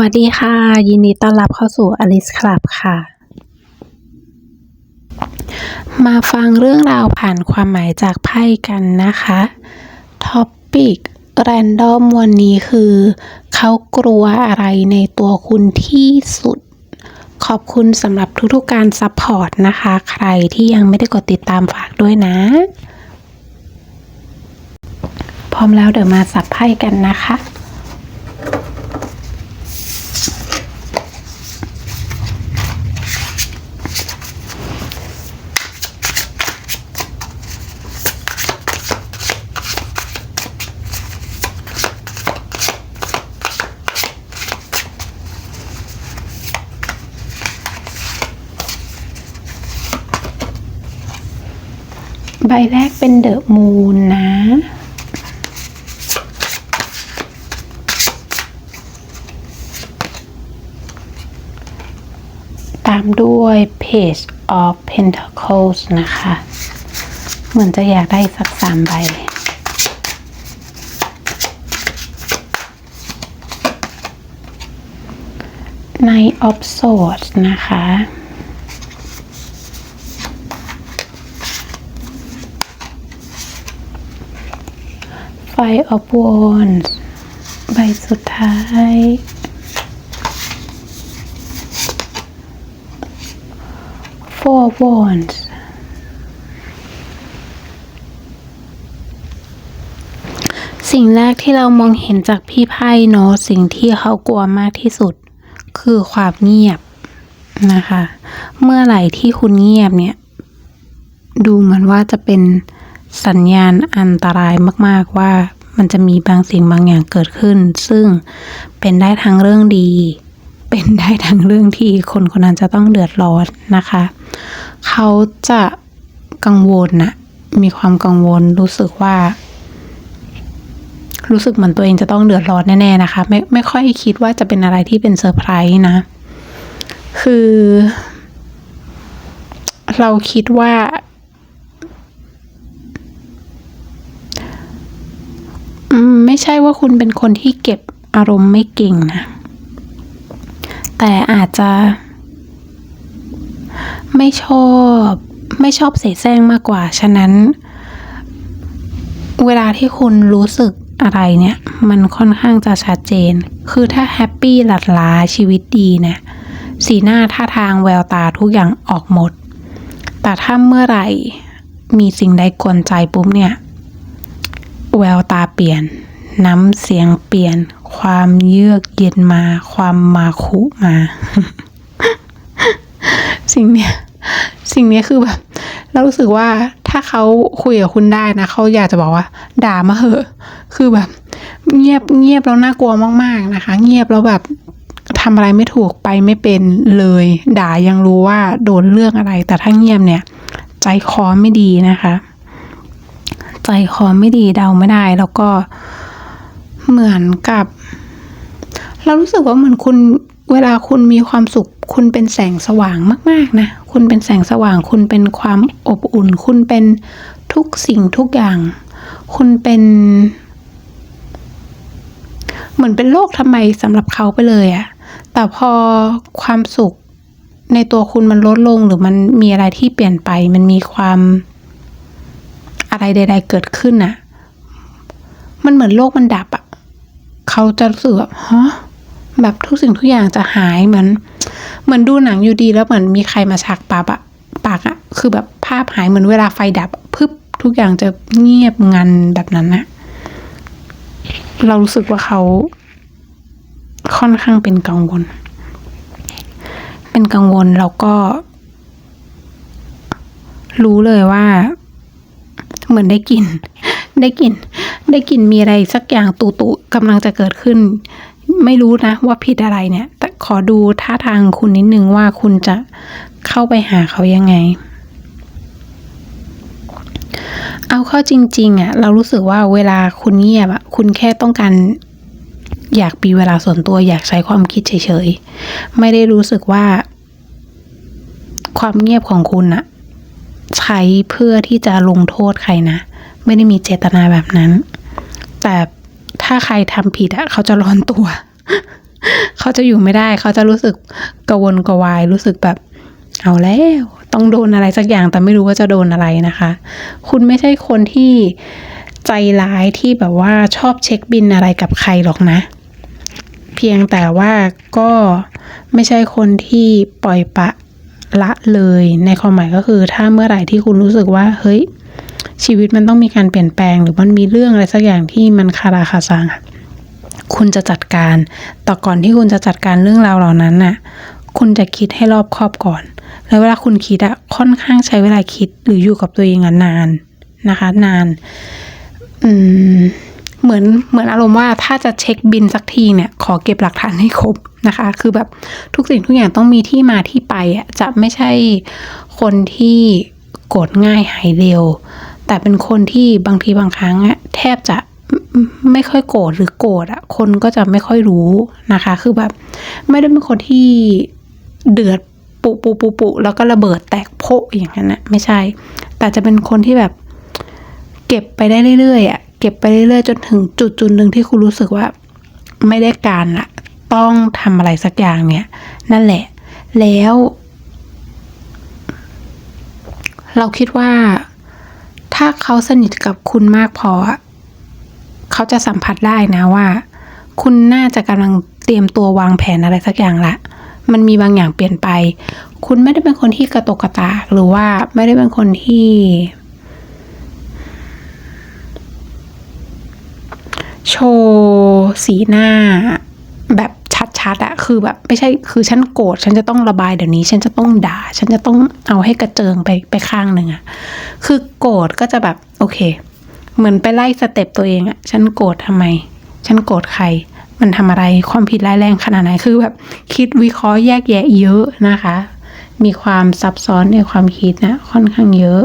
วัสดีค่ะ ยินดีต้อนรับเข้าสู่ Alice Club ค่ะ มาฟังเรื่องราวผ่านความหมายจากไพ่กันนะคะท็อปปิกแรนดอมวันนี้คือ เขากลัวอะไรในตัวคุณที่สุด ขอบคุณสำหรับทุกๆการซัพพอร์ตนะคะ ใครที่ยังไม่ได้กดติดตามฝากด้วยนะ พร้อมแล้วเดี๋ยวมาสับไพ่กันนะคะ ใบแรกเป็นเดอะมูนนะ ตามด้วย Page of Pentacles นะคะ เหมือนจะอยากได้สักสามใบ Knight of Swords นะคะ Five of Wands ใบสุดท้าย Four of Wands สิ่งแรกที่เรามองเห็นจากพี่ไพ่เนาะสิ่งที่เขากลัวมากที่สุด คือความเงียบนะคะ เมื่อไหร่ที่คุณเงียบเนี่ย ดูเหมือนว่าจะเป็นสัญญาณอันตรายมาก ๆ ว่า มันจะมีบางสิ่งบางอย่างเกิดขึ้น ซึ่งเป็นได้ทั้งเรื่องดี เป็นได้ทั้งเรื่องที่คนคนนั้นจะต้องเดือดร้อนนะคะ เขาจะกังวลนะมีความกังวลรู้สึกว่า รู้สึกเหมือนตัวเองจะต้องเดือดร้อนแน่ๆนะคะ ไม่ไม่ค่อยคิดว่าจะเป็นอะไรที่เป็นเซอร์ไพรส์นะ คือ เราคิดว่า อืม ไม่ใช่ว่าคุณเป็นคนที่เก็บอารมณ์ไม่เก่งนะ แต่อาจจะ ไม่ชอบ ไม่ชอบเสแสร้งมากกว่า ฉะนั้น เวลาที่คุณรู้สึกอะไรเนี่ย มันค่อนข้างจะชัดเจน คือถ้าแฮปปี้หลัดหลาชีวิตดีเนี่ย สีหน้าท่าทางแววตาทุกอย่างออกหมด แต่ถ้าเมื่อไหร่มีสิ่งใดกวนใจปุ๊บเนี่ย แววตาเปลี่ยน น้ำเสียงเปลี่ยน ความเยือกเย็นมา ความมาคุมา สิ่งเนี้ยสิ่งนี้คือแบบเรารู้สึกว่าถ้าเขาคุยกับคุณได้นะเขาอยากจะบอกว่า ด่ามาเหอะ คือแบบ เงียบเงียบแล้วน่ากลัวมาก ๆนะคะ เงียบแล้วแบบทำอะไรไม่ถูกไปไม่เป็นเลย ด่ายังรู้ว่าโดนเรื่องอะไร แต่ถ้าเงียบเนี่ย ใจคอไม่ดีนะคะ ใจคอไม่ดีเดาไม่ได้ แล้วก็ เหมือนกับ เรารู้สึกว่าเหมือนคุณเวลาคุณมีความสุข คุณเป็นแสงสว่างมาก ๆ นะ คุณเป็นแสงสว่าง คุณเป็นความอบอุ่น คุณเป็นทุกสิ่งทุกอย่าง คุณเป็น เหมือนเป็นโลกทำไมสำหรับเขาไปเลยอะแต่พอความสุขในตัวคุณมันลดลงหรือมันมีอะไรที่เปลี่ยนไป มันมีความอะไรใด ๆ เกิดขึ้นน่ะมันเหมือนโลกมันดับอะ เขาจะรู้สึกแบบฮะแบบทุกสิ่งทุกอย่างจะหายเหมือนเหมือนดูหนังอยู่ดีแล้วเหมือนมีใครมาชักปับอะปากอะคือแบบภาพหายเหมือนเวลาไฟดับพึบทุกอย่างจะเงียบงันแบบนั้นนะเรารู้สึกว่าเขาค่อนข้างเป็นกังวล เป็นกังวลแล้วก็ รู้เลยว่า เหมือนได้กลิ่น ได้กลิ่น ได้กลิ่นมีอะไรสักอย่างตุตุกำลังจะเกิดขึ้น ไม่รู้นะว่าผิดอะไรเนี่ย แต่ขอดูท่าทางคุณนิดนึงว่าคุณจะเข้าไปหาเขายังไง เอาเข้าจริงๆอะ่ะ เรารู้สึกว่าเวลาคุณเงียบอะ่ะ คุณแค่ต้องการอยากมีเวลาส่วนตัวอยากใช้ความคิดเฉยๆ ไม่ได้รู้สึกว่า ความเงียบของคุณอะใช้เพื่อที่จะลงโทษใครนะ ไม่ได้มีเจตนาแบบนั้น แต่ถ้าใครทำผิดอะเขาจะร้อนตัว เขาจะอยู่ไม่ได้ เขาจะรู้สึกกระวนกระวาย รู้สึกแบบ เอาแล้ว ต้องโดนอะไรสักอย่าง แต่ไม่รู้ว่าจะโดนอะไรนะคะ คุณไม่ใช่คนที่ใจร้ายที่แบบว่าชอบเช็คบินอะไรกับใครหรอกนะ เพียงแต่ว่าก็ไม่ใช่คนที่ปล่อยปะละเลยในความหมายก็คือ ถ้าเมื่อไหร่ที่คุณรู้สึกว่า เฮ้ย ชีวิตมันต้องมีการเปลี่ยนแปลง หรือมันมีเรื่องอะไรสักอย่างที่มันคาราคาซังคุณจะจัดการแต่ก่อนที่คุณจะจัดการเรื่องราวเหล่านั้นน่ะ คุณจะคิดให้รอบคอบก่อน แล้วเวลาคุณคิดอะค่อนข้างใช้เวลาคิดหรืออยู่กับตัวเองอะนานนะคะ นาน อืมเหมือนเหมือนอารมณ์ว่าถ้าจะเช็คบินสักทีเนี่ย ขอเก็บหลักฐานให้ครบนะคะ คือแบบทุกสิ่งทุกอย่างต้องมีที่มาที่ไปอะจะไม่ใช่คนที่โกรธง่ายหายเร็ว แต่เป็นคนที่บางทีบางครั้งอะแทบจะไม่ค่อยโกรธหรือโกรธอะคนก็จะไม่ค่อยรู้นะคะ คือแบบไม่ได้เป็นคนที่เดือดปุปุปุปุแล้วก็ระเบิดแตกโพอย่างนั้นนะไม่ใช่ แต่จะเป็นคนที่แบบ เก็บไปได้เรื่อยๆอะเก็บไปเรื่อยๆจนถึงจุดจุดหนึ่งที่คุณรู้สึกว่า ไม่ได้การละต้องทำอะไรสักอย่างเนี่ย นั่นแหละ แล้ว เราคิดว่า ถ้าเขาสนิทกับคุณมากพออะเขาจะสัมผัสได้นะว่า คุณน่าจะกำลังเตรียมตัววางแผนอะไรสักอย่างละมันมีบางอย่างเปลี่ยนไป คุณไม่ได้เป็นคนที่กระตกกระตากหรือว่าไม่ได้เป็นคนที่โชว์สีหน้าแบบ ชัดๆอะคือแบบไม่ใช่คือฉันโกรธฉันจะต้องระบายเดี๋ยวนี้ ฉันจะต้องด่า ฉันจะต้องเอาให้กระเจิงไปไปข้างหนึ่งอะคือโกรธก็จะแบบโอเค เหมือนไปไล่สเต็ปตัวเองอะฉันโกรธทำไม ฉันโกรธใคร มันทำอะไรความผิดร้ายแรงขนาดไหนคือแบบคิดวิเคราะห์แยกแยะเยอะนะคะ มีความซับซ้อนในความคิดนะค่อนข้างเยอะ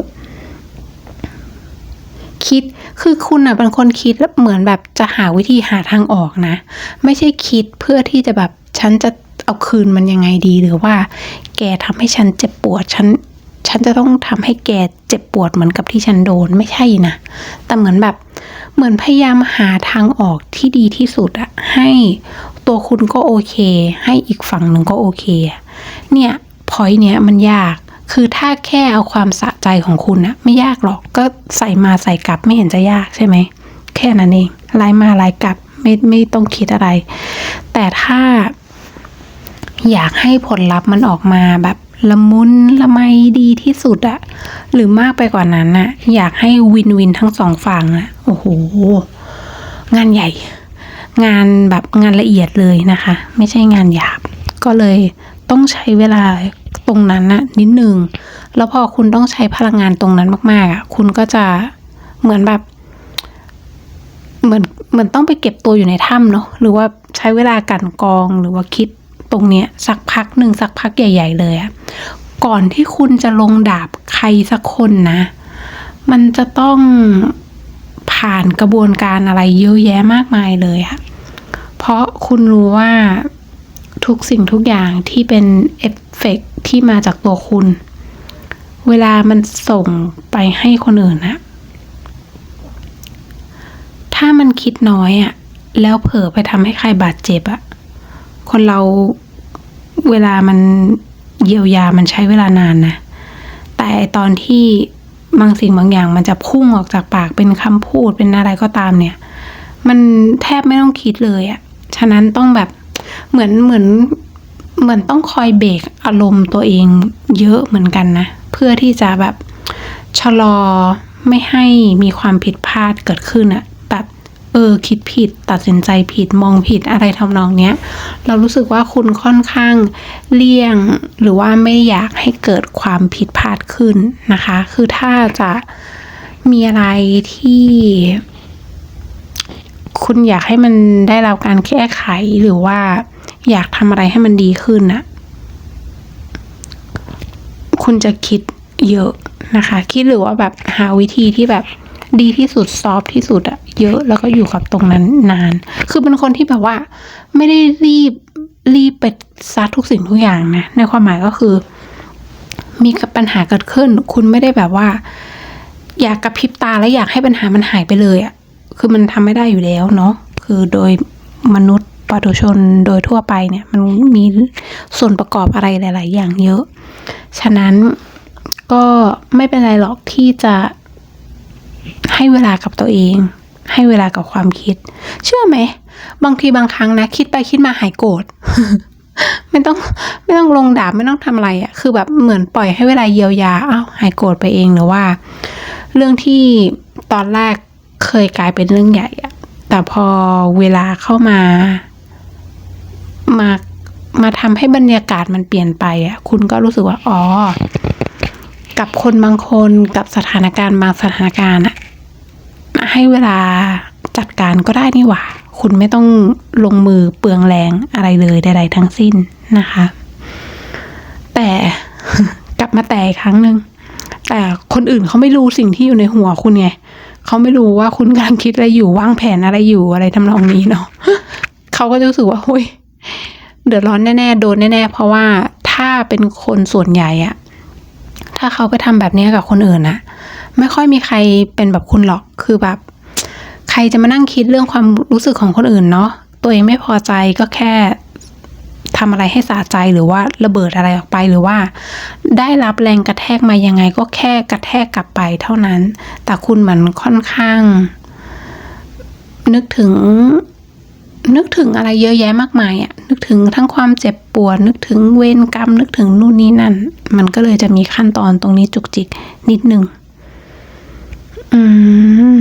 คิด คือคุณอะเป็นคนคิดแล้วเหมือนแบบจะหาวิธีหาทางออกนะ ไม่ใช่คิดเพื่อที่จะแบบฉันจะเอาคืนมันยังไงดีหรือว่า แกทำให้ฉันเจ็บปวดฉันฉันจะต้องทำให้แกเจ็บปวดเหมือนกับที่ฉันโดนไม่ใช่นะ แต่เหมือนแบบเหมือนพยายามหาทางออกที่ดีที่สุดอะให้ตัวคุณก็โอเค ให้อีกฝั่งหนึ่งก็โอเค เนี่ยพอยเนี้ยมันยาก คือถ้าแค่เอาความสะใจของคุณอะไม่ยากหรอกก็ใส่มาใส่กลับไม่เห็นจะยากใช่ไหม แค่นั้นเองไล่มาไล่กลับไม่ไม่ต้องคิดอะไร แต่ถ้าอยากให้ผลลัพธ์มันออกมาแบบละมุนละไมดีที่สุดอะหรือมากไปกว่านั้นอะอยากให้วินวินทั้งสองฝั่งอะโอ้โห งานใหญ่ งานแบบงานละเอียดเลยนะคะ ไม่ใช่งานหยาบ ก็เลยต้องใช้เวลา ตรงนั้นนะนิดนึง แล้วพอคุณต้องใช้พลังงานตรงนั้นมากๆอะคุณก็จะเหมือนแบบ เหมือนเหมือนต้องไปเก็บตัวอยู่ในถ้ำเนาะหรือว่าใช้เวลากันกองหรือว่าคิดตรงเนี้ยสักพักหนึ่งสักพักใหญ่ ๆ เลยอะก่อนที่คุณจะลงดาบใครสักคนนะ มันจะต้องผ่านกระบวนการอะไรเยอะแยะมากมายเลยอะเพราะคุณรู้ว่า ทุกสิ่งทุกอย่างที่เป็นเอฟเฟกต์ที่มาจากตัวคุณ เวลามันส่งไปให้คนอื่นนะถ้ามันคิดน้อยอะแล้วเผลอไปทำให้ใครบาดเจ็บอะคนเราเวลามันเยียวยามันใช้เวลานานนะ แต่ตอนที่บางสิ่งบางอย่างมันจะพุ่งออกจากปากเป็นคำพูดเป็นอะไรก็ตามเนี่ย มันแทบไม่ต้องคิดเลยอะ ฉะนั้นต้องแบบ เหมือนเหมือนเหมือนต้องคอยเบรกอารมณ์ตัวเองเยอะเหมือนกันนะ เพื่อที่จะแบบชะลอไม่ให้มีความผิดพลาดเกิดขึ้นอะแบบเออคิดผิด ตัดสินใจผิดมองผิดอะไรทำนองเนี้ย เรารู้สึกว่าคุณค่อนข้างเลี่ยงหรือว่าไม่อยากให้เกิดความผิดพลาดขึ้นนะคะ คือถ้าจะมีอะไรที่ คุณอยากให้มันได้รับการแก้ไขหรือว่าอยากทำอะไรให้มันดีขึ้นน่ะคุณจะคิดเยอะนะคะ คิดหรือว่าแบบหาวิธีที่แบบดีที่สุดซอฟที่สุดอะเยอะแล้วก็อยู่กับตรงนั้นนาน คือเป็นคนที่แบบว่า ไม่ได้รีบรีบไปซัดทุกสิ่งทุกอย่างนะ ในความหมายก็คือ มีปัญหาเกิดขึ้น คุณไม่ได้แบบว่า อยากกระพริบตาแล้วอยากให้ปัญหามันหายไปเลยอะ คือมันทำไม่ได้อยู่แล้วเนาะคือโดยมนุษย์ปุถุชนโดยทั่วไปเนี่ย มันมีส่วนประกอบอะไรหลาย ๆ อย่างเยอะ ฉะนั้นก็ไม่เป็นไรหรอกที่จะให้เวลากับตัวเอง ให้เวลากับความคิด เชื่อไหม บางทีบางครั้งนะ คิดไปคิดมาหายโกรธไม่ต้องไม่ต้องลงดาบไม่ต้องทำอะไรอะ่ะ คือแบบเหมือนปล่อยให้เวลาเยียวยาอ้าวหายโกรธไปเองหรือว่า เรื่องที่ตอนแรก เคยกลายเป็นเรื่องใหญ่อะแต่พอเวลาเข้ามา มามาทำให้บรรยากาศมันเปลี่ยนไปอะคุณก็รู้สึกว่าอ๋อกับคนบางคนกับสถานการณ์บางสถานการณ์อะให้เวลาจัดการก็ได้นี่หว่า คุณไม่ต้องลงมือเปลืองแรงอะไรเลยใด ๆ ทั้งสิ้นนะคะ แต่กลับมาแต่อีกครั้งหนึ่งแต่คนอื่นเขาไม่รู้สิ่งที่อยู่ในหัวคุณไง เขาไม่รู้ว่าคุณกำลังคิดอะไรอยู่วางแผนอะไรอยู่อะไรทำนองนี้เนาะเขาก็จะรู้สึกว่าเฮ้ยเดือดร้อนแน่ๆโดนแน่ๆเพราะว่าถ้าเป็นคนส่วนใหญ่อะถ้าเขาไปทำแบบนี้กับคนอื่นอะไม่ค่อยมีใครเป็นแบบคุณหรอกคือแบบ ใครจะมานั่งคิดเรื่องความรู้สึกของคนอื่นเนาะตัวเองไม่พอใจก็แค่ ทำอะไรให้สะใจหรือว่าระเบิดอะไรออกไปหรือว่า ได้รับแรงกระแทกมายังไงก็แค่กระแทกกลับไปเท่านั้น แต่คุณเหมือนค่อนข้าง นึกถึงนึกถึงอะไรเยอะแยะมากมายอะนึกถึงทั้งความเจ็บปวด นึกถึงเวรกรรม นึกถึงนู่นนี่นั่น มันก็เลยจะมีขั้นตอนตรงนี้จุกจิกนิดนึง อืม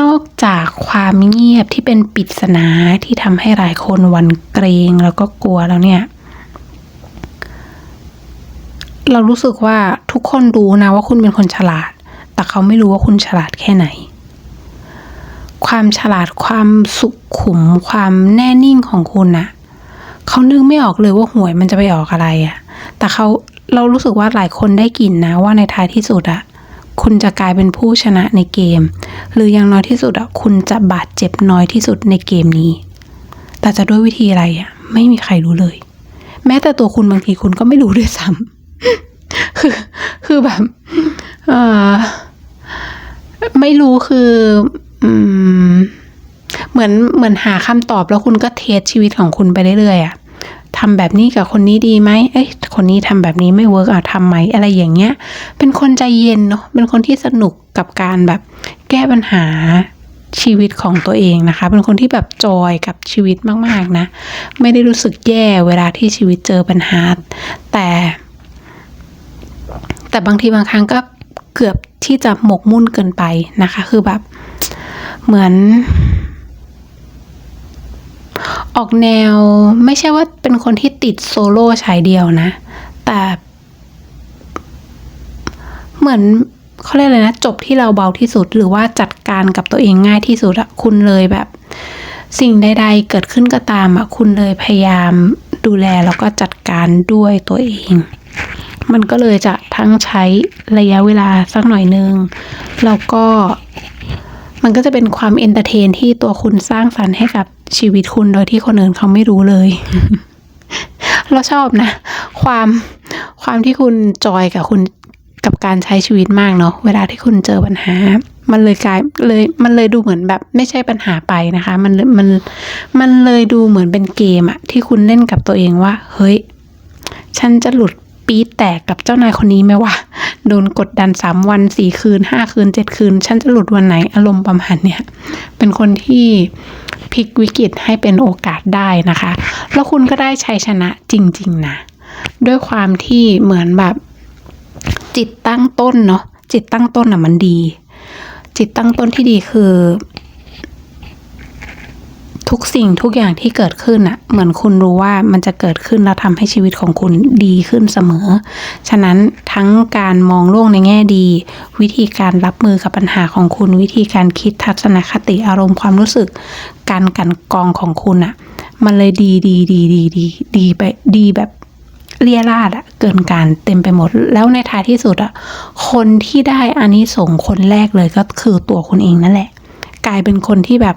นอกจากความเงียบที่เป็นปริศนาที่ทำให้หลายคนหวันเกรงแล้วก็กลัวแล้วเนี่ย เรารู้สึกว่าทุกคนรู้นะว่าคุณเป็นคนฉลาด แต่เขาไม่รู้ว่าคุณฉลาดแค่ไหน ความฉลาดความสุขุม ความแน่นิ่งของคุณน่ะเขานึกไม่ออกเลยว่าหวยมันจะไปออกอะไรอะ่ะ แต่เขาเรารู้สึกว่าหลายคนได้กลิ่นนะว่าในท้ายที่สุดอะ คุณจะกลายเป็นผู้ชนะในเกม หรืออย่างน้อยที่สุดอะคุณจะบาดเจ็บน้อยที่สุดในเกมนี้ แต่จะด้วยวิธีอะไรอะไม่มีใครรู้เลย แม้แต่ตัวคุณบางทีคุณก็ไม่รู้ด้วยซ้ำคือคือแบบเออไม่รู้คืออืมเหมือนเหมือนหาคำตอบแล้วคุณก็เทสชีวิตของคุณไปเรื่อยๆอะ ทำแบบนี้กับคนนี้ดีไหมเอ้ยคนนี้ทำแบบนี้ไม่เวิร์กอะทำไหมอะไรอย่างเงี้ย เป็นคนใจเย็นเนาะเป็นคนที่สนุกกับการแบบแก้ปัญหาชีวิตของตัวเองนะคะ เป็นคนที่แบบจอยกับชีวิตมากๆนะ ไม่ได้รู้สึกแย่เวลาที่ชีวิตเจอปัญหา แต่ แต่บางทีบางครั้งก็เกือบที่จะหมกมุ่นเกินไปนะคะ คือแบบเหมือน ออกแนวไม่ใช่ว่าเป็นคนที่ติดโซโล่ฉายเดียวนะ แต่เหมือนเขาเรียกอะไรนะ จบที่เราเบาที่สุดหรือว่าจัดการกับตัวเองง่ายที่สุดอะคุณเลยแบบ สิ่งใด ๆ เกิดขึ้นก็ตามอะคุณเลยพยายามดูแลแล้วก็จัดการด้วยตัวเอง มันก็เลยจะทั้งใช้ระยะเวลาสักหน่อยนึง แล้วก็มันก็จะเป็นความเอนเตอร์เทนที่ตัวคุณสร้างสรรค์ให้กับ ชีวิตคุณโดยที่คนอื่นเขาไม่รู้เลย เราชอบนะ ความความที่คุณจอยกับคุณกับการใช้ชีวิตมากเนาะเวลาที่คุณเจอปัญหา มันเลยกลายเลยมันเลยดูเหมือนแบบไม่ใช่ปัญหาไปนะคะ มันมันมันเลยดูเหมือนเป็นเกมอะที่คุณเล่นกับตัวเองว่า เฮ้ย ฉันจะหลุดปี๊แตกกับเจ้านายคนนี้ไหมวะโดนกดดันสามวันสี่คืนห้าคืนเจ็ดคืน ฉันจะหลุดวันไหนอารมณ์ประมาณเนี้ยเป็นคนที่ พลิกวิกฤตให้เป็นโอกาสได้นะคะ แล้วคุณก็ได้ชัยชนะจริง ๆ นะ ด้วยความที่เหมือนแบบจิตตั้งต้นเนาะจิตตั้งต้นอะมันดี จิตตั้งต้นที่ดีคือ ทุกสิ่งทุกอย่างที่เกิดขึ้นอะเหมือนคุณรู้ว่ามันจะเกิดขึ้นแล้วทำให้ชีวิตของคุณดีขึ้นเสมอ ฉะนั้นทั้งการมองโลกในแง่ดี วิธีการรับมือกับปัญหาของคุณ วิธีการคิดทัศนคติอารมณ์ความรู้สึก การกันกองของคุณอะมันเลยดีดีดีดีดีดีไปดีแบบเลียราดอะเกินการเต็มไปหมด แล้วในท้ายที่สุดอะคนที่ได้อานิสงส์คนแรกเลยก็คือตัวคุณเองนั่นแหละ กลายเป็นคนที่แบบ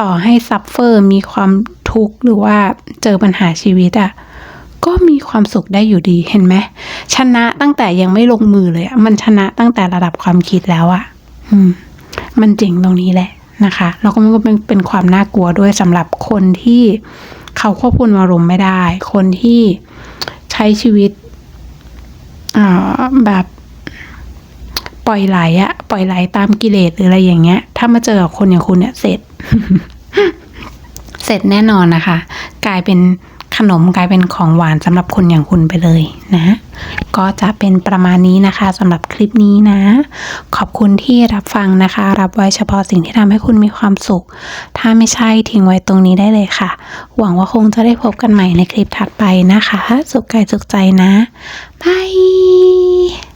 ต่อให้ซัฟเฟอร์มีความทุกข์หรือว่าเจอปัญหาชีวิตอะ่ะก็มีความสุขได้อยู่ดีเห็นไหมชนะตั้งแต่ยังไม่ลงมือเลยอะมันชนะตั้งแต่ระดับความคิดแล้วอะ่ะอืมมันเจ๋งตรงนี้แหละนะคะแล้วก็มันก็เป็นเป็นความน่ากลัวด้วยสำหรับคนที่เขาควบคุมอารมณ์ไม่ได้ คนที่ใช้ชีวิตอ่าแบบ ปล่อยไหลอะปล่อยไหลตามกิเลสหรืออะไรอย่างเงี้ย ถ้ามาเจอกับคนอย่างคุณเนี่ยเสร็จ เสร็จแน่นอนนะคะ กลายเป็นขนมกลายเป็นของหวานสำหรับคนอย่างคุณไปเลยนะ ก็จะเป็นประมาณนี้นะคะสำหรับคลิปนี้นะ ขอบคุณที่รับฟังนะคะ รับไว้เฉพาะสิ่งที่ทำให้คุณมีความสุข ถ้าไม่ใช่ทิ้งไว้ตรงนี้ได้เลยค่ะ หวังว่าคงจะได้พบกันใหม่ในคลิปถัดไปนะคะ สุขกายสุขใจนะบาย